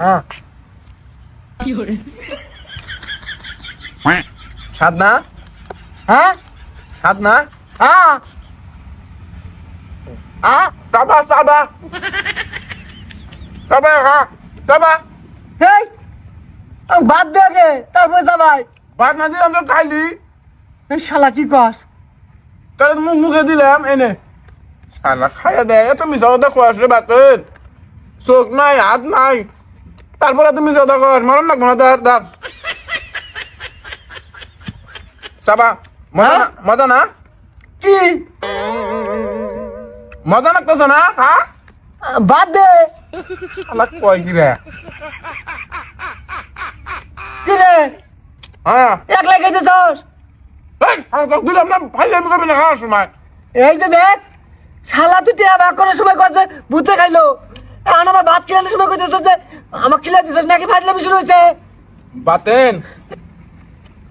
হ্যাঁ। সাত না হ্যাঁ? সাত না হ্যাঁ। হ্যাঁ? চাবা চাবা চাবা হ্যাঁ। এই আমি বাদ দে আগে তারপরে যাবাই ভাত না দিলাম তো খাইলি এই শালা কি কস? তাহলে মুখ মুখে দিলাম, এনে। শালা খাইয়া দেয় এত মিশা কথা কোয়াস রে বাতেন চোখ নাই, হাত নাই। তারপরে তুমি কথা কস মরণ লাগবো না তার তার চাবা মজা না মজা না? কি? মজা লাগতেছ না? খা বাদ দে। শালা কয় কি রে? কি রে? হ্যাঁ। দিলাম না ফাইলে না খাওয়ার সময়। এই যে দেখ শালা তুই টিয়া ভাগ করার সময় ভূতে খাইলো। এখন আবার ভাত খিলানোর সময় কইতেছ যে আমাকে খিলা দিছিস নাকি ফাজলামি শুরু হয়েছে বাতেন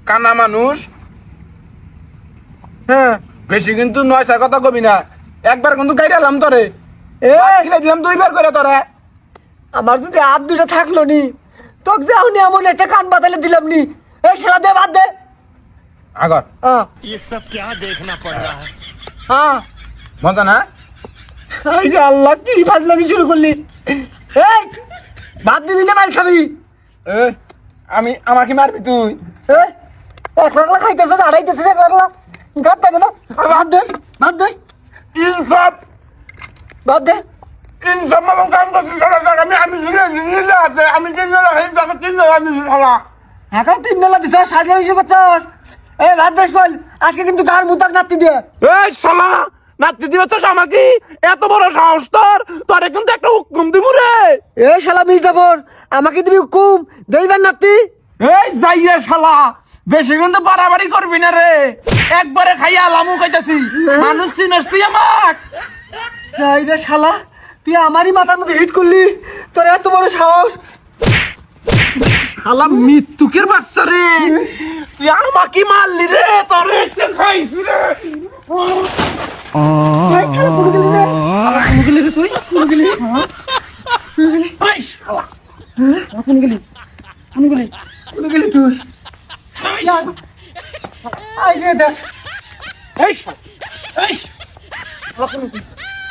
কানা মানুষ হ্যাঁ বেশি কিন্তু নয় চার কথা কবি না একবার কিন্তু গাইড এলাম তোরে এ কিনে দিলাম দুইবার করে তোরে আমার যদি হাত দুটো থাকলো নি তোকে যে আমি এমন একটা কান বাতালে দিলাম নি এই শালা দে বাদ দে আগর হ্যাঁ ये सब क्या देखना पड़ रहा है হ্যাঁ মজা না এই রে আল্লাহ কি ফাজলামি শুরু করলি? এই ভাত দিবি না মার খাবি? এ, আমি আমাকে মারবি তুই? এক লাখ খাইতেছিস আড়াইতেছিস এক লাখ গাত দেবে না ভাত দে ভাত দে। ইনসব ভাত দে। মামন কাম আমি আমি তিন বেলা দিছ সাজলামি শুরু করছস? এই ভাত দেশ বল আজকে কিন্তু গার মুতাক নাতি দিয়ে? এই শালা! নাতি দিবে তো আমাকে? এত বড় সাহস তোর। তোরে কিন্তু একটা হুকুম দিব রে। এই শালা মির্জাফর আমাকে দিবি হুকুম? দেইবার নাতি। এই যাই রে শালা বেশি কিন্তু বাড়াবাড়ি করবি না রে। একবারে খাইয়া আলামু কইতাছি। মানুষ চিনস তুই আমাক। এই রে শালা তুই আমারই মাথার মধ্যে হিট করলি। তোর এত বড় সাহস। শালা মৃত্যুকের বাচ্চা রে। তুই আমাকে মারলি রে তোর খাইছি রে। এই কোন গেলি কোন গেলি তুই কোন গেলি এই কোন গেলি কোন গেলি কোন গেলি তুই আই রে দেখ এই শালা এই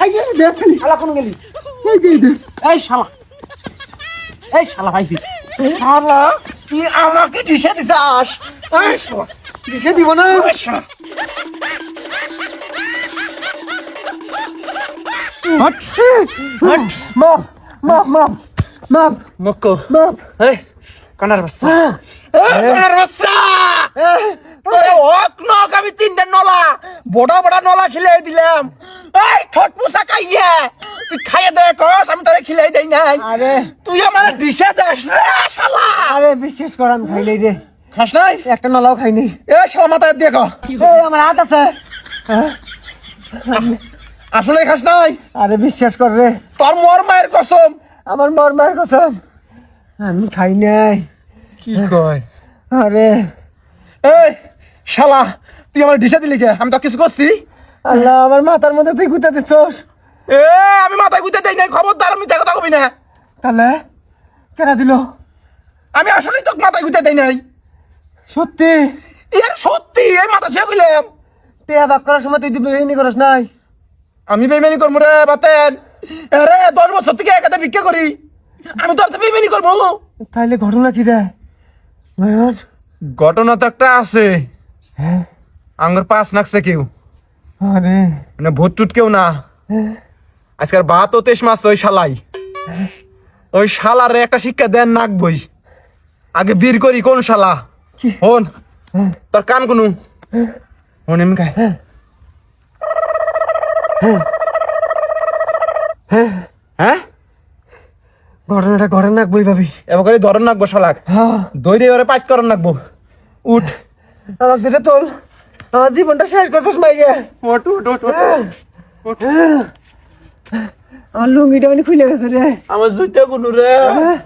আই রে দেখ শালা কোন গেলি এই রে দেখ এই শালা এই শালা ভাইছি শালা তুই আমাকে দিশে দিছাস? এই শালা, দিছে দিব না? এই শালা। হট হট মাপ মাপ মাপ মাপ মক্কো মাপ এই কানার বাচ্চা এই কানার বাচ্চা তোরে হক নক আমি তিনটা নলা। বড় বড় নলা খিলাই দিলাম। এই ঠট পুষা খাইয়ে তুই খাইয়ে দে কস আমি তোরে খিলাই দেই নাই। আরে। তুই আমার দিশে দেশ রে শালা। আরে বিশ্বাস কর আমি খাই নাই রে খাস নাই? একটা নলাও খাইনি। এ শালা মাথায় দিয়ে কহ এই আমার হাত আছে। হ্যাঁ? আসলে খাস নাই? আরে বিশ্বাস কর রে। তোর মোর মায়ের কসম। আমার মর মায়ের কসম। আমি খাই নাই। কি কয়? আরে। এই শালা তুই আমার দিশা দিলি কে? আমি তো কিছু করছি? আল্লাহ আমার মাথার মধ্যে তুই গুতে দিচ্ছস। এ আমি মাথায় গুতে দেই নাই খবরদার আমি কথা কবি না। তাহলে কেনা দিল? আমি আসলেই তোকে মাথায় গুতে দেই নাই। সত্যি? ইয়ার সত্যি এই মাথা ছুঁয়ে কইলাম টেয়া বাক করার সময় তুই দিবি করস নাই। আমি বেইমানি করব রে বাতেন। আরে দশ বছর থেকে একাতে ভিক্ষা করি। আমি তোর তো বেইমানি করব। তাইলে ঘটনা কি রে? ঘটনা তো একটা আছে। হ্যাঁ? আঙ্গুর পাঁচ নাকছে কেউ। আরে। মানে ভূত টুট কেউ না। আজকাল ভাত ও তেস মাছ ওই শালাই। ওই শালারে একটা শিক্ষা দেন নাক বই। আগে বীর করি কোন শালা? হন। তোর কান কোনু। হন এমনি খায় হ্যাঁ? ঘটনাটা ঘটে না বই ভাবি। এবার করে ধরন নাকবো শালাক হ্যাঁ। দইরে এবারে পাইট করন নাকবো উঠ। আমার দিতে তোল। আমার জীবনটা শেষ করছিস মাইরে ওঠ উঠ উঠ উঠ। আমার লুঙ্গিটা মানে খুলে গেছে রে। আমার জুইটা কোনু রে। হ্যাঁ।